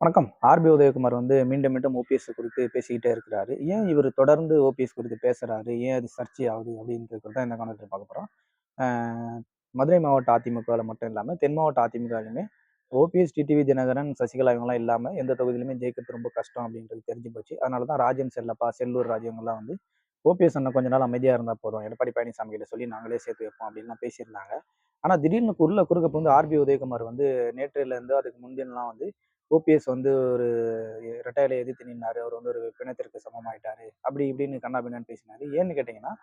வணக்கம். ஆர்பி உதயகுமார் வந்து மீண்டும் மீண்டும் ஓபிஎஸ் குறித்து பேசிக்கிட்டே இருக்கிறாரு. ஏன் இவர் தொடர்ந்து ஓபிஎஸ் குறித்து பேசுறாரு? ஏன் அது சர்ச்சை ஆகுது அப்படின்றது தான் இந்த காலத்தில் பார்க்க போகிறோம் மதுரை மாவட்ட அதிமுகவில் மட்டும் இல்லாமல் தென் மாவட்ட அதிமுகவிலுமே ஓபிஎஸ் டிடிவி தினகரன் சசிகலா இவங்கலாம் இல்லாமல் எந்த தொகுதியிலுமே ஜெயிக்கிறது ரொம்ப கஷ்டம் அப்படின்றது தெரிஞ்சு போச்சு. அதனால தான் ராஜன் செல்லப்பா செல்லூர் ராஜ்யங்கள்லாம் வந்து ஓபிஎஸ் அண்ணன் கொஞ்ச நாள் அமைதியாக இருந்தால் போதும். எடப்பாடி பழனிசாமி கிட்ட சொல்லி நாங்களே சேர்த்து வைப்போம் அப்படின்லாம் பேசியிருந்தாங்க. ஆனால் திடீர்னு உள்ள குறுக்க வந்து ஆர்பி உதயகுமார் வந்து நேற்றுலேருந்து அதுக்கு முந்தினலாம் வந்து ஓபிஎஸ் வந்து ஒரு ரெட்டையில எதிர்த்து நின்னாரு. அவர் வந்து ஒரு பிணத்திற்கு சமமாயிட்டாரு. அப்படி இப்படின்னு கண்ணா பின்னான்னு பேசினாரு. ஏன்னு கேட்டீங்கன்னா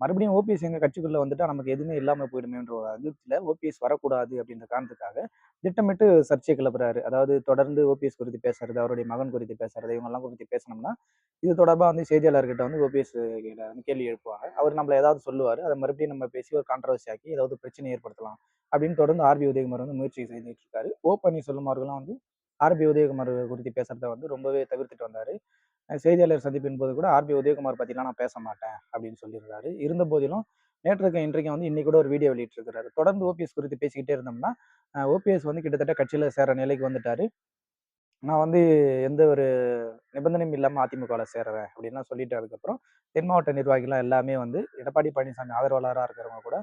மறுபடியும் ஓபிஎஸ் எங்க கட்சிக்குள்ள வந்துட்டா நமக்கு எதுவுமே இல்லாமல் போயிடுமேன்ற ஒரு அதிர்ச்சியில ஓபிஎஸ் வரக்கூடாது அப்படின்ற காரணத்துக்காக திட்டமிட்டு சர்ச்சை கிளப்புறாரு. அதாவது தொடர்ந்து ஓபிஎஸ் குறித்து பேசுறது அவருடைய மகன் குறித்து பேசுறது இவங்கெல்லாம் குறித்து பேசணும்னா இது தொடர்பாக வந்து செய்தியாளர்கிட்ட வந்து ஓபிஎஸ் வந்து கேள்வி எழுப்புவாங்க. அவர் நம்மளை ஏதாவது சொல்லுவார். அதை மறுபடியும் நம்ம பேசி ஒரு கான்ட்ரவர்சி ஆக்கி ஏதாவது பிரச்சனை ஏற்படுத்தலாம் அப்படின்னு தொடர்ந்து ஆர்பி உதயகுமார் வந்து முயற்சி செய்துட்டு இருக்காரு. ஓ பன்னீர்செல்வம் அவர்களும் வந்து ஆர்பி உதயகுமார் குறித்து பேசுறத வந்து ரொம்பவே தவிர்த்துட்டு வந்தாரு. செய்தியாளர் சந்திப்பின் போது கூட ஆர்பி உதயகுமார் பற்றிலாம் நான் பேச மாட்டேன் அப்படின்னு சொல்லியிருந்தாரு இருந்த போதிலும் நேற்றுக்கு இன்றைக்கு வந்து இன்னைக்கு கூட ஒரு வீடியோ வெளியிட்டிருக்கிறாரு. தொடர்ந்து ஓபிஎஸ் குறித்து பேசிக்கிட்டே இருந்தோம்னா ஓபிஎஸ் வந்து கிட்டத்தட்ட கட்சியில் சேர நிலைக்கு வந்துட்டாரு. நான் வந்து எந்த ஒரு நிபந்தனையும் இல்லாமல் அதிமுகவில் சேருவேன் அப்படின்லாம் சொல்லிட்டு அதுக்கப்புறம் தென் மாவட்ட நிர்வாகிகள் எல்லாமே வந்து எடப்பாடி பழனிசாமி ஆதரவாளராக இருக்கிறவங்க கூட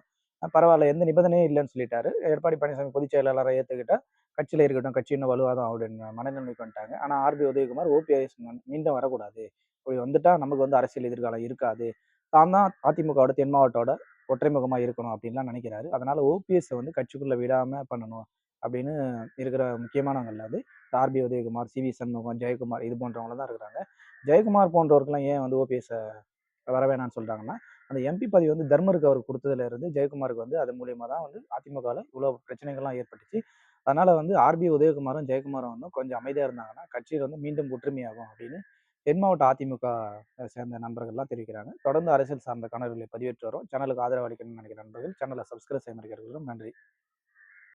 பரவாயில்ல எந்த நிபந்தனையும் இல்லைன்னு சொல்லிட்டாரு. எடப்பாடி பழனிசாமி பொதுச் செயலாளரை ஏற்றுக்கிட்டா கட்சியில் இருக்கட்டும் கட்சி இன்னும் வலுவாதம் அப்படின்னு மனநிலைமைக்கு வந்துட்டாங்க. ஆனால் ஆர்பி உதயகுமார் ஓபிஎஸ் மீண்டும் வரக்கூடாது. இப்படி வந்துட்டா நமக்கு வந்து அரசியல் எதிர்காலம் இருக்காது. தான் தான் அதிமுகவோட தென் மாவட்டோட ஒற்றைமுகமாக இருக்கணும் அப்படின்லாம் நினைக்கிறாரு. அதனால ஓபிஎஸ் வந்து கட்சிக்குள்ளே விடாமல் பண்ணணும் அப்படின்னு இருக்கிற முக்கியமானவங்கள்ல வந்து RB Udhayakumar C V Shanmugam Jayakumar இது போன்றவங்க தான் இருக்கிறாங்க. ஜெயக்குமார் போன்றவர்கள்லாம் ஏன் வந்து ஓபிஎஸ்ஸை வர வேணாம்னு சொல்றாங்கன்னா அந்த எம்பி பதவி வந்து தர்மருக்கு அவர் கொடுத்ததுல இருந்து ஜெயக்குமாருக்கு வந்து அது மூலியமா தான் வந்து அதிமுகவில் இவ்வளோ பிரச்சனைகள்லாம் ஏற்பட்டுச்சு. அதனால வந்து ஆர்பி உதயகுமாரும் ஜெயக்குமாரும் வந்து கொஞ்சம் அமைதியாக இருந்தாங்கன்னா கட்சியில் வந்து மீண்டும் ஒற்றுமையாகும் அப்படின்னு தென் மாவட்ட அதிமுக சேர்ந்த நண்பர்கள்லாம் தெரிவிக்கிறாங்க. தொடர்ந்து அரசியல் சார்ந்த கணவர்களை பதிவேற்று வரும் சேனலுக்கு ஆதரவு அளிக்கணும்னு நினைக்கிற நண்பர்கள் சேனலை சப்ஸ்கிரைப் செய்ய நன்றி.